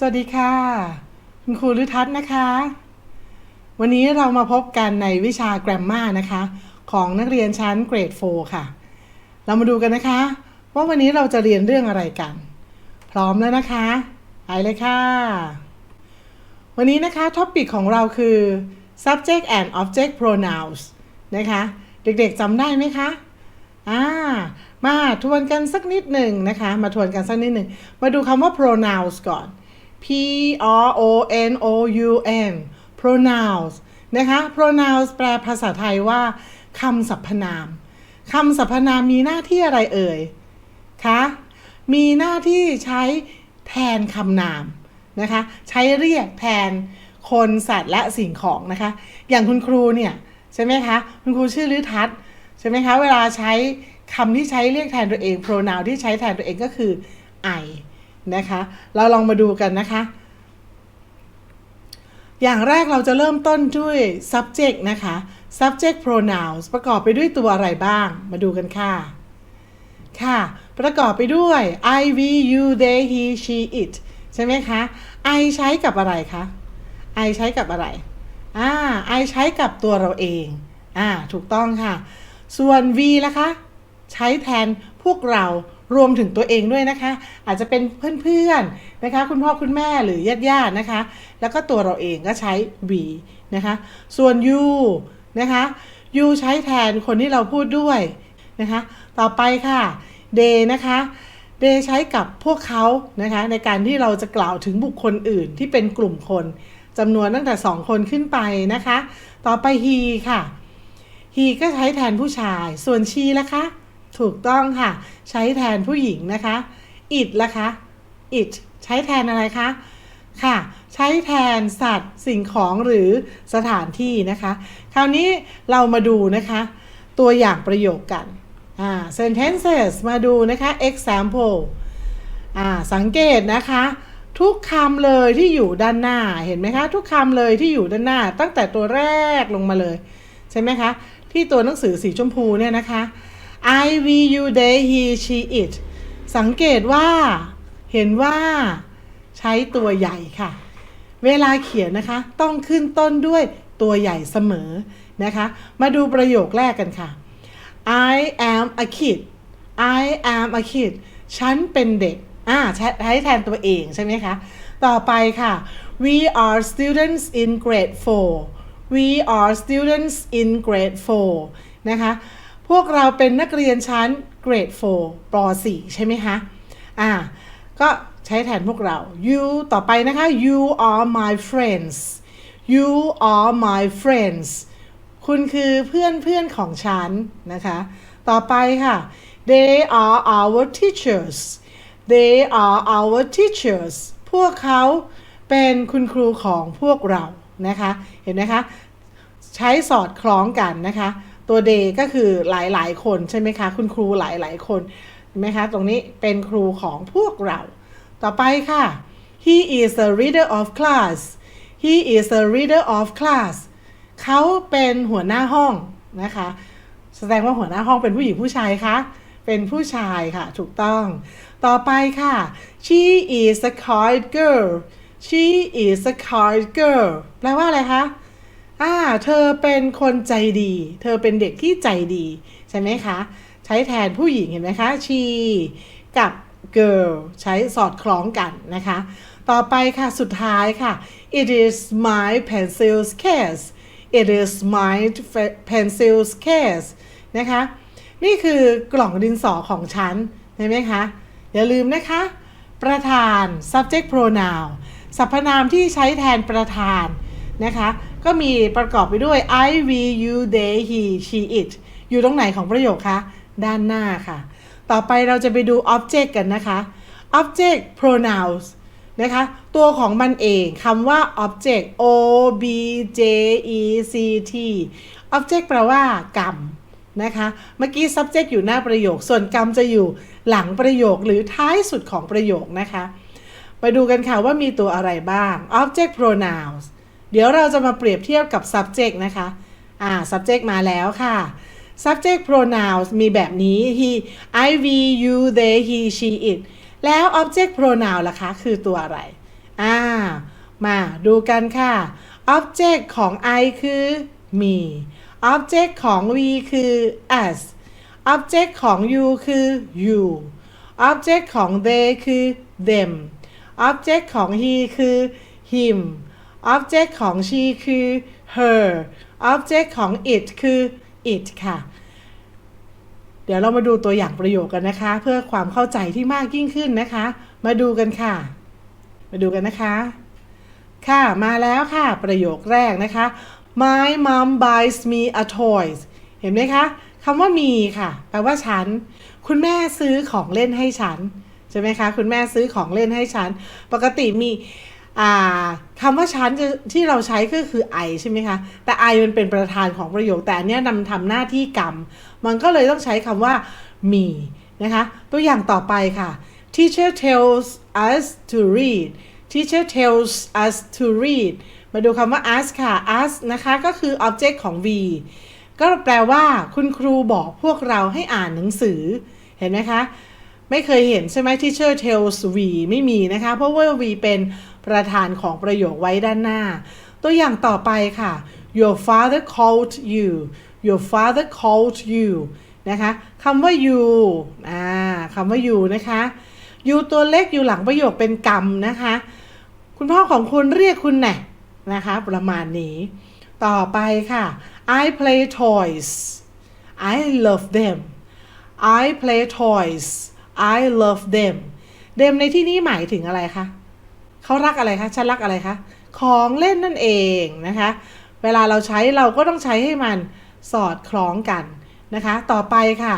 สวัสดีค่ะ คุณครูฤทัศน์นะคะ วันนี้เรามาพบกันในวิชา Grammar นะคะ ของนักเรียนชั้นเกรด 4 ค่ะ เรามาดูกันนะคะ ว่าวันนี้เราจะเรียนเรื่องอะไรกัน พร้อมแล้วนะคะไปเลยค่ะ วันนี้นะคะท็อปิกของเราคือ subject and object pronouns นะคะ เด็กๆจำได้ไหมคะอ่ามาทวนกันสักนิดหนึ่งนะคะ มาทวนกันสักนิดหนึ่งมาดูคำว่า pronouns ก่อน P R O N O U N pronouns นะคะ pronouns แปลภาษาไทยว่าคำสรรพนามคำสรรพนามมีหน้าที่อะไรเอ่ยคะ มีหน้าที่ใช้แทนคำนามนะคะ ใช้เรียกแทนคนสัตว์และสิ่งของนะคะ อย่างคุณครูเนี่ยใช่ไหมคะ คุณครูชื่อฤทัศใช่ไหมคะ เวลาใช้คำที่ใช้เรียกแทนตัวเอง pronoun ที่ใช้แทนตัวเองก็คือ I นะคะ เราลองมาดูกันนะคะ อย่างแรกเราจะเริ่มต้นด้วย subject นะคะ subject pronouns ประกอบไปด้วยตัวอะไรบ้าง มาดูกันค่ะ ค่ะ ประกอบไปด้วย I we you they he she it ใช่ไหมคะ I ใช้กับอะไรคะ I ใช้กับอะไร อ่า I ใช้กับตัวเราเอง อ่า ถูกต้องค่ะ ส่วน V ล่ะคะ ใช้แทนพวกเรา รวมถึงตัวเองด้วยนะคะ อาจจะเป็นเพื่อนๆนะคะ คุณพ่อคุณแม่หรือญาติๆนะคะ แล้วก็ตัวเราเองก็ใช้ V นะคะ ส่วน You นะคะ You ใช้แทนคนที่เราพูดด้วยนะคะ ต่อไปค่ะ They นะคะ They ใช้กับพวกเขานะคะ ในการที่เราจะกล่าวถึงบุคคลอื่นที่เป็นกลุ่มคนจำนวนตั้งแต่ 2 คนขึ้นไปนะคะ ต่อไป He ค่ะ He ก็ใช้แทนผู้ชาย ส่วน She ล่ะคะ ถูกต้องค่ะ ใช้แทนผู้หญิงนะคะ it ละคะ it ใช้แทนอะไรคะค่ะ ใช้แทนสัตว์สิ่งของหรือสถานที่นะคะ คราวนี้เรามาดูนะคะ ตัวอย่างประโยคกันอ่า sentences มาดูนะคะ example อ่าสังเกตนะคะ ทุกคำเลยที่อยู่ด้านหน้าเห็นไหมคะ ทุกคำเลยที่อยู่ด้านหน้า ตั้งแต่ตัวแรกลงมาเลย ใช่ไหมคะ ที่ตัวหนังสือสีชมพูเนี่ยนะคะ I we you they he she it สังเกตว่าเห็นว่าใช้ตัวใหญ่ค่ะ เวลาเขียนนะคะ ต้องขึ้นต้นด้วยตัวใหญ่เสมอนะคะ มาดูประโยคแรกกันค่ะ I am a kid I am a kid ฉันเป็นเด็ก อ่าใช้ใช้แทนตัวเองใช่ไหมคะ ต่อไปค่ะ we are students in grade 4 we are students in grade 4 นะคะ พวกเราเป็นนักเรียนชั้น grade 4ป .4 ใช่ไหมคะอ่าก็ใช้แทนพวกเรา you ต่อไปนะคะ you are my friends you are my friends คุณคือเพื่อนเพื่อนของฉันนะคะ ต่อไปค่ะ they are our teachers they are our teachers พวกเขาเป็นคุณครูของพวกเรานะคะ เห็นไหมคะ ใช้สอดคล้องกันนะคะ ตัว day ก็คือหลายๆ คนใช่ไหมคะ คุณครูหลายๆคนเห็นไหมคะ ตรงนี้เป็นครูของพวกเรา ต่อไปค่ะ he is a reader of class he is a reader of class เขาเป็นหัวหน้าห้องนะคะ แสดงว่าหัวหน้าห้องเป็นผู้หญิงผู้ชายคะ เป็นผู้ชายค่ะ ถูกต้อง ต่อไปค่ะ she is a kind girl she is a kind girl แปลว่าอะไรคะ อ่า เธอเป็นคนใจดี เธอเป็นเด็กที่ใจดี ใช่ไหมคะ ใช้แทนผู้หญิงเห็นไหมคะ she กับ girl ใช้สอดคล้องกันนะคะ ต่อไปค่ะสุดท้ายค่ะ it is my pencil's case it is my pencil's case นะคะ นี่คือกล่องดินสอของฉันเห็นไหมคะ อย่าลืมนะคะ ประธาน subject pronoun สรรพนามที่ใช้แทนประธาน นะคะ ก็มีประกอบไปด้วย I we you they he she it อยู่ตรงไหนของประโยคคะด้านหน้าค่ะ ต่อไปเราจะไปดู object กันนะคะ object pronouns นะคะ ตัวของมันเองคำว่า object o b j e c t object แปลว่ากรรมนะคะ เมื่อกี้ subject อยู่หน้าประโยค ส่วนกรรมจะอยู่หลังประโยคหรือท้ายสุดของประโยคนะคะ ไปดูกันค่ะว่ามีตัวอะไรบ้าง object pronouns เดี๋ยวเราจะมาเปรียบเทียบกับ subject นะคะ อ่า subject มาแล้วค่ะ subject pronouns มีแบบนี้ he I we you they he she it แล้ว object pronoun ล่ะคะ คือตัวอะไร อ่า มาดูกันค่ะ object ของ I คือ me object ของ we คือ us object ของ you คือ you object ของ they คือ them object ของ he คือ him object ของ she คือ her object ของ it คือ it ค่ะ เดี๋ยวเรามาดูตัวอย่างประโยคกันนะคะ เพื่อความเข้าใจที่มากยิ่งขึ้นนะคะ มาดูกันค่ะ มาดูกันนะคะ ค่ะ มาแล้วค่ะ ประโยคแรกนะคะ My mom buys me a toys เห็นไหมคะคำว่ามีค่ะ แปลว่าฉัน คุณแม่ซื้อของเล่นให้ฉัน ใช่ไหมคะ คุณแม่ซื้อของเล่นให้ฉัน ปกติมี คำว่าฉันที่เราใช้ก็คือ I ใช่ไหมคะ แต่ I มันเป็นประธานของประโยค แต่อันเนี้ยนำทำหน้าที่กรรม มันก็เลยต้องใช้คำว่า me นะคะ ตัวอย่างต่อไปค่ะ teacher tells us to read teacher tells us to read มาดูคำว่า us ค่ะ us นะคะ ก็คือ object ของ we ก็แปลว่าคุณครูบอกพวกเราให้อ่านหนังสือ เห็นไหมคะ ไม่เคยเห็นใช่ไหม teacher tells we ไม่มีนะคะ เพราะว่า we เป็น ประธานของประโยคไว้ด้านหน้า ตัวอย่างต่อไปค่ะ your father called you your father called you นะคะคำว่า you อ่าคำว่า you นะคะ you ตัวเล็กอยู่หลังประโยคเป็นกรรมนะคะ คุณพ่อของคุณเรียกคุณแน่นะคะ ประมาณนี้ ต่อไปค่ะ I play toys I love them I play toys I love them them ในที่นี้หมายถึงอะไรคะ เขารักอะไรคะฉันรักอะไรคะของเล่นนั่นเองนะคะ เวลาเราใช้เราก็ต้องใช้ให้มันสอดคล้องกันนะคะ ต่อไปค่ะ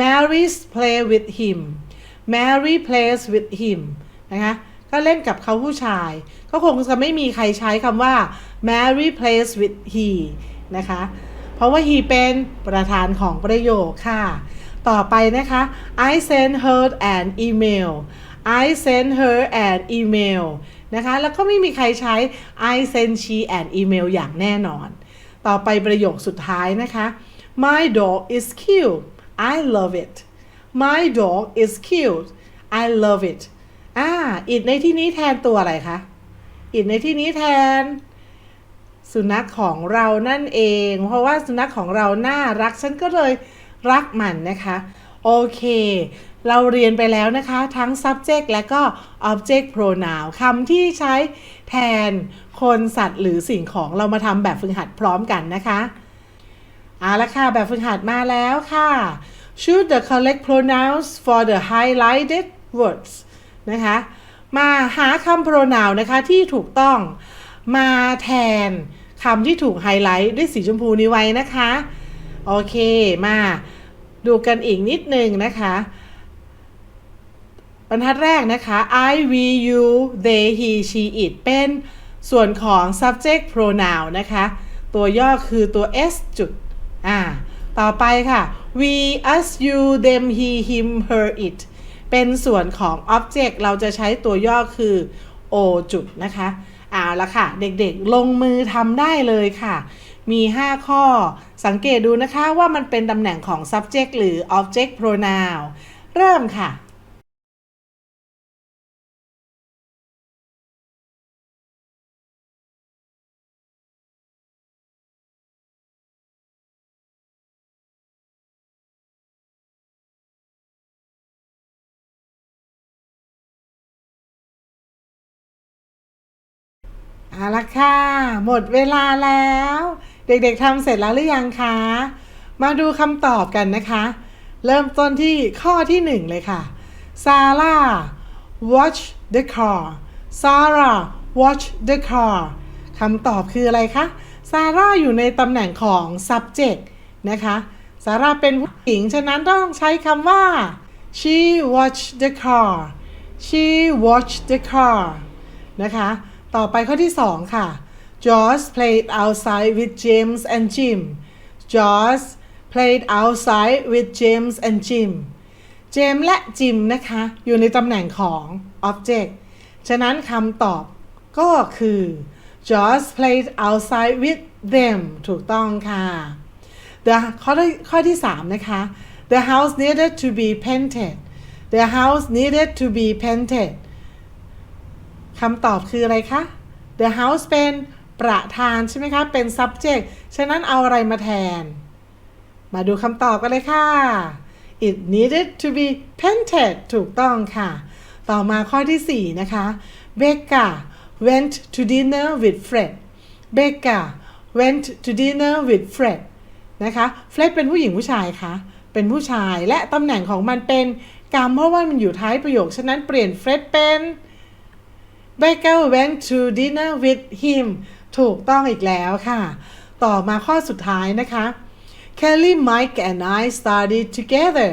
Mary's play with him Mary plays with him นะคะก็เล่นกับเขาผู้ชาย ก็คงจะไม่มีใครใช้คำว่า Mary plays with he นะคะ เพราะว่า he เป็นประธานของประโยคค่ะ ต่อไปนะคะ I sent her an email I sent her an email นะคะ แล้วก็ไม่มีใครใช้ I sent she an email อย่างแน่นอน ต่อไปประโยคสุดท้ายนะคะ My dog is cute I love it My dog is cute I love it อ่า it ในที่นี้แทนตัวอะไรคะ it ในที่นี้แทน สุนัขของเรานั่นเอง เพราะว่าสุนัขของเราน่ารัก ฉันก็เลยรักมันนะคะ โอเค เราเรียนไปแล้วนะคะ ทั้ง subject และก็ object pronoun คำที่ใช้แทนคนสัตว์หรือสิ่งของเรามาทำแบบฝึกหัดพร้อมกันนะคะเอาละค่ะ แบบฝึกหัดมาแล้วค่ะ choose the correct pronouns for the highlighted words นะคะ มาหาคำ pronoun นะคะที่ถูกต้องมาแทนคำที่ถูกไฮไลท์ด้วยสีชมพูนี้ไว้นะคะ โอเคมาดูกันอีกนิดนึงนะคะ บรรทัดแรกนะคะ I we you they he she it เป็นส่วนของ subject pronoun นะคะ ตัวย่อคือตัว s จุดอ่าต่อไปค่ะ we us you them he him her it เป็นส่วนของ object เราจะใช้ตัวย่อคือ o จุดนะคะเอาละค่ะ เด็กๆลงมือทำได้เลยค่ะ มี 5 ข้อสังเกตดูนะคะว่ามันเป็นตำแหน่งของ subject หรือ object pronoun เริ่มค่ะ เอาละค่ะ หมดเวลาแล้ว เด็กๆทำเสร็จแล้วหรือยังคะ มาดูคำตอบกันนะคะ เริ่มต้นที่ข้อที่หนึ่งเลยค่ะ Sarah watch the car Sarah watch the car คำตอบคืออะไรคะ Sarah อยู่ในตำแหน่งของ subject นะคะ Sarah เป็นผู้หญิง ฉะนั้นต้องใช้คำว่า she watched the car she watched the car นะคะ ต่อไปข้อที่ 2 ค่ะ George played outside with James and Jim George played outside with James and Jim เจมและจิมนะคะ อยู่ในตำแหน่งของ object ฉะนั้นคำตอบก็คือ George played outside with them ถูกต้องค่ะ The ข้อที่ข้อที่ 3 นะคะ The house needed to be painted The house needed to be painted คำตอบคืออะไรคะ the house เป็นประธานใช่ไหมคะ เป็น subject ฉะนั้นเอาอะไรมาแทน มาดูคำตอบกันเลยค่ะ it needed to be painted ถูกต้องค่ะ ต่อมาข้อที่ 4 นะคะ Becca went to dinner with Fred Becca went to dinner with Fred นะคะ Fred เป็นผู้หญิงผู้ชายคะ เป็นผู้ชายและตำแหน่งของมันเป็นกรรมเพราะว่ามันอยู่ท้ายประโยค ฉะนั้นเปลี่ยน Fred เป็น Becca went to dinner with him ถูกต้องอีกแล้วค่ะ ต่อมาข้อสุดท้ายนะคะ Kelly, Mike and I studied together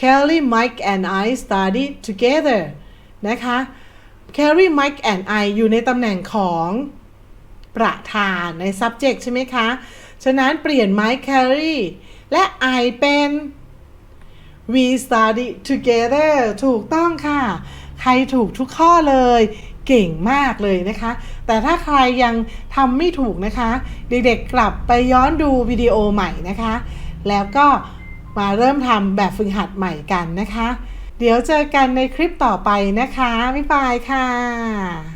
Kelly, Mike and I studied together นะคะ Kelly, Mike and I อยู่ในตำแหน่งของประธานใน subject ใช่ไหมคะ ฉะนั้นเปลี่ยน Mike, Kelly และ I เป็น We study together ถูกต้องค่ะ ใครถูกทุกข้อเลย เก่งมากเลยนะคะ แต่ถ้าใครยังทำไม่ถูกนะคะ เด็กๆกลับไปย้อนดูวิดีโอใหม่นะคะ แล้วก็มาเริ่มทำแบบฝึกหัดใหม่กันนะคะ เดี๋ยวเจอกันในคลิปต่อไปนะคะ บ๊ายบายค่ะ